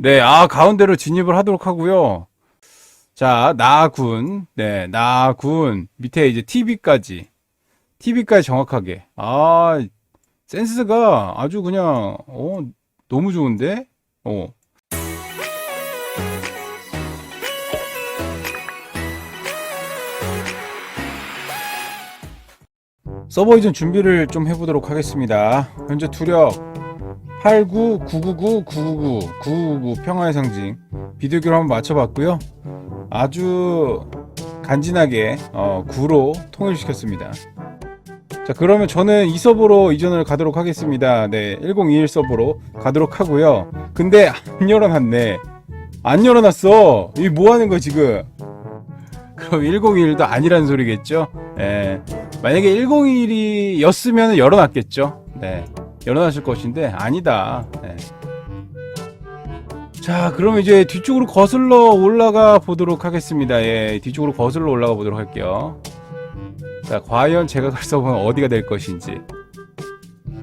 네, 아, 가운데로 진입을 하도록 하고요. 자, 나군. 네, 나군. 밑에 이제 TV까지. TV까지 정확하게. 아, 센스가 아주 그냥, 어, 너무 좋은데? 어. 서버 이전 준비를 좀 해보도록 하겠습니다. 현재 투력 89, 999, 999, 999 평화의 상징 비둘기로 한번 맞춰봤고요. 아주 간지나게 어, 9로 통일시켰습니다. 자 그러면 저는 이 서버로 이전을 가도록 하겠습니다. 네, 1021 서버로 가도록 하고요. 근데 안 열어놨네. 안 열어놨어. 이 뭐 하는 거야 지금? 그럼 1021도 아니라는 소리겠죠? 예. 만약에 101이 였으면 열어놨겠죠. 네. 열어놨을 것인데 아니다. 네. 자, 그럼 이제 뒤쪽으로 거슬러 올라가 보도록 하겠습니다. 예, 뒤쪽으로 거슬러 올라가 보도록 할게요. 자, 과연 제가 갈 서버는 어디가 될 것인지.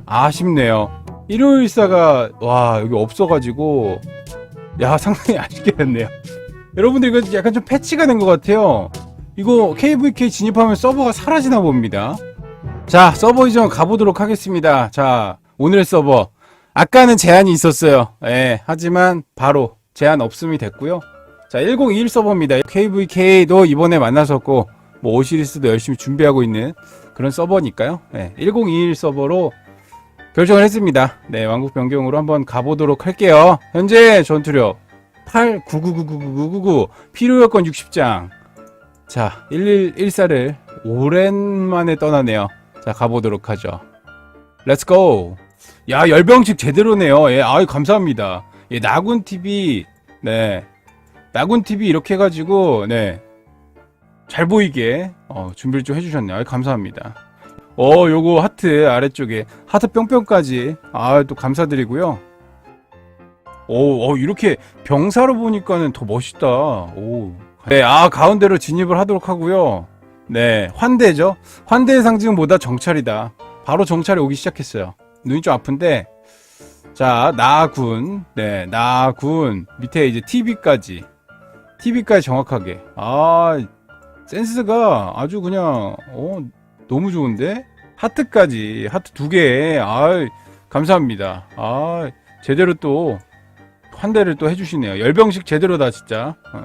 아쉽네요. 일요일사가, 와, 여기 없어가지고, 야, 상당히 아쉽게 됐네요. 여러분들 이거 약간 좀 패치가 된 것 같아요. 이거 KVK 진입하면 서버가 사라지나 봅니다. 자, 서버 이전 가보도록 하겠습니다. 자, 오늘의 서버. 아까는 제한이 있었어요. 예, 하지만 바로 제한 없음이 됐고요. 자, 1021 서버입니다. KVK도 이번에 만나섰고, 뭐 오시리스도 열심히 준비하고 있는 그런 서버니까요. 예, 1021 서버로 결정을 했습니다. 네, 왕국 변경으로 한번 가보도록 할게요. 현재 전투력 8 9 9 9 9 9 9 9 필요 여건 60장. 자, 1114를 오랜만에 떠나네요. 자, 가보도록 하죠. 렛츠고! 야, 열병식 제대로네요. 예, 아유, 감사합니다. 예, 나군TV, 네. 나군TV 이렇게 해가지고, 네. 잘 보이게, 어, 준비를 좀 해주셨네요. 아유, 감사합니다. 어, 요거 하트 아래쪽에, 하트 뿅뿅까지, 아, 또 감사드리고요. 오, 어, 이렇게 병사로 보니까는 더 멋있다. 오. 네, 아, 가운데로 진입을 하도록 하고요. 네, 환대죠. 환대의 상징은 뭐다? 정찰이다. 바로 정찰이 오기 시작했어요. 눈이 좀 아픈데, 자, 나군. 네, 나군. 밑에 이제 TV까지. TV까지 정확하게. 아, 센스가 아주 그냥, 어, 너무 좋은데? 하트까지. 하트 두 개. 아 감사합니다. 아, 제대로 또, 환대를 또 해주시네요. 열병식 제대로다, 진짜. 어.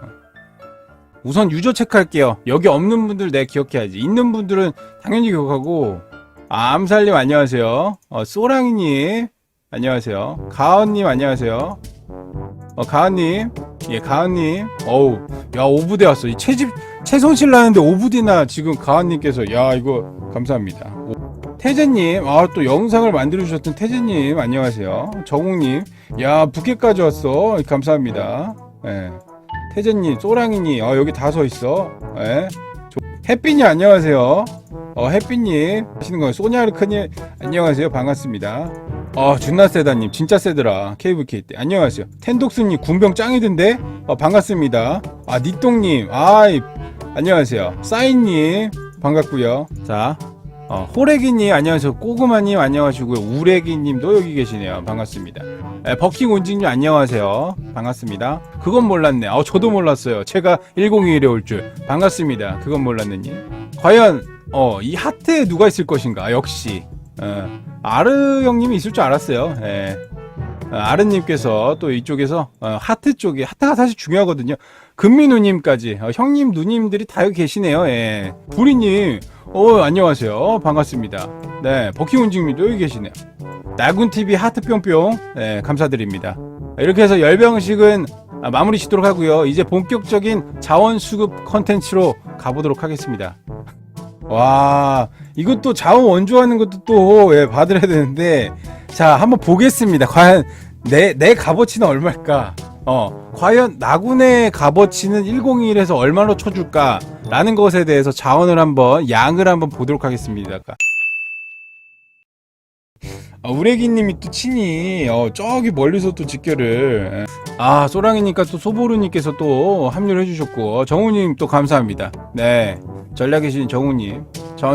우선 유저 체크할게요. 여기 없는 분들 내 기억해야지. 있는 분들은 당연히 기억하고. 아, 암살님 안녕하세요. 어, 소랑이님 안녕하세요. 가은님 안녕하세요. 어, 가은님. 예, 가은님. 어우, 야, 오부대 왔어. 이 채집, 채손실 나는데 오부대나 지금 가은님께서, 야, 이거 감사합니다. 오, 태재님, 아, 또 영상을 만들어 주셨던 태재님 안녕하세요. 정욱님, 야, 부캐까지 왔어. 감사합니다. 예. 태재님, 소랑이님, 어, 여기 다 서 있어. 예. 조- 햇빛님, 안녕하세요. 어, 햇빛님, 하시는 거예요. 소냐르크님, 안녕하세요. 반갑습니다. 어, 준나 세다님, 진짜 세더라. KVK 때. 안녕하세요. 텐독스님, 군병 짱이던데? 어, 반갑습니다. 아, 니똥님, 아이, 안녕하세요. 사인님, 반갑고요 자, 어, 호래기님, 안녕하세요. 꼬그마님, 안녕하시고요. 우래기님도 여기 계시네요. 반갑습니다. 에, 버킹 온징님 안녕하세요. 반갑습니다. 그건 몰랐네. 아, 저도 몰랐어요. 제가 1021에 올 줄. 반갑습니다. 그건 몰랐느님. 과연 어, 이 하트에 누가 있을 것인가? 역시 어, 아르 형님이 있을 줄 알았어요. 예. 어, 아르님께서 또 이쪽에서 어, 하트 쪽에 하트가 사실 중요하거든요. 어, 형님 누님들이 다 여기 계시네요. 예. 부리님, 어 안녕하세요. 반갑습니다. 네, 버킹 운징님도 여기 계시네요. 나군 TV 하트 뿅뿅, 네, 감사드립니다. 이렇게 해서 열병식은 아, 마무리 짓도록 하고요. 이제 본격적인 자원 수급 컨텐츠로 가보도록 하겠습니다. 와, 이것도 자원 원조하는 것도 또 예, 받으려야 되는데, 자, 한번 보겠습니다. 과연 내, 내 값어치는 얼마일까? 어, 과연 나군의 값어치는 101에서 얼마로 쳐줄까? 라는 것에 대해서 자원을 한번, 양을 한번 보도록 하겠습니다. 아, 우레기님이 또 친히 어, 저기 멀리서 또 직결을 예. 아 소랑이니까 또 소보루님께서 또 합류를 해주셨고 정우님 또 감사합니다 네 전략의 신 정우님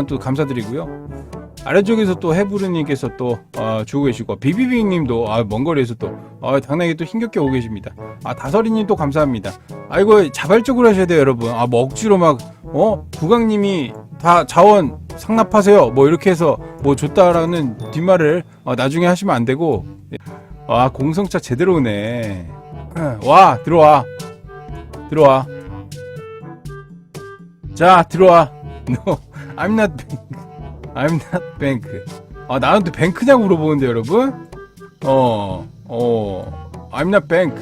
또 감사드리고요 아래쪽에서 또 해부르님께서 또 어, 주고 계시고 비비비님도 아, 먼 거리에서 또 어, 당나귀 또 힘겹게 오고 계십니다. 아 다설이님 또 감사합니다. 아 이거 자발적으로 하셔야 돼요 여러분. 아 뭐 억지로 막 어? 구강님이 다 자원 상납하세요. 뭐 이렇게 해서 뭐 줬다라는 뒷말을 어, 나중에 하시면 안 되고 아 공성차 제대로 오네. 와 들어와 들어와. 자 들어와. No, I'm not. I'm not bank. 아 나한테 뱅크냐고 물어보는데 여러분? 어, 어, I'm not bank.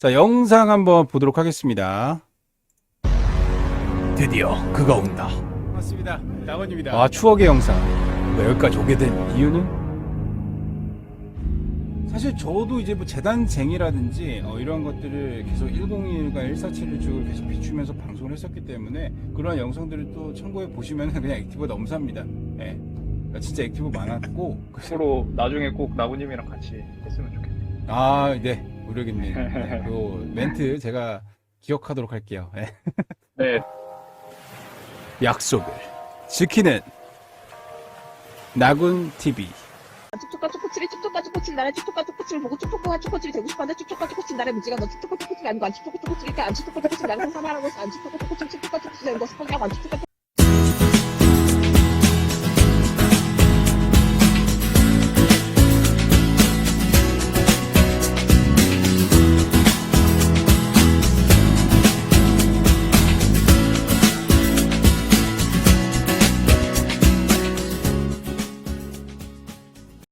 자, 영상 한번 보도록 하겠습니다. 드디어 그가 온다. 맞습니다. 나원입니다. 아, 추억의 영상. 뭐 여기까지 오게 된 이유는? 사실 저도 이제 뭐 재단쟁이라든지 어, 이런 것들을 계속 101과 147을 쭉 계속 비추면서 방송을 했었기 때문에 그런 영상들을 또 참고해 보시면 그냥 액티브 넘사입니다. 예. 그러니까 진짜 액티브 많았고 앞으로 나중에 꼭 나부님이랑 같이 했으면 좋겠네요. 아, 네. 우려겠님. 네, 그 멘트 제가 기억하도록 할게요. 예. 네, 약속을 지키는 나군 TV. 쭉쭉가 쭉쭉칠이 쭉쭉가 쭉쭉칠 나라 쭉쭉가 쭉쭉칠 보고 쭉쭉가 쭉쭉칠이 되고 싶었는데 쭉쭉가 쭉쭉칠 나라 무지가 너 쭉쭉가 쭉쭉칠이 아니고 안 쭉쭉가 쭉쭉칠이 안 쭉쭉가 쭉쭉칠 나라 상상하라고 안 쭉쭉가 쭉쭉칠 쭉쭉가 쭉쭉칠 되는 것을 포기하고 안 쭉쭉가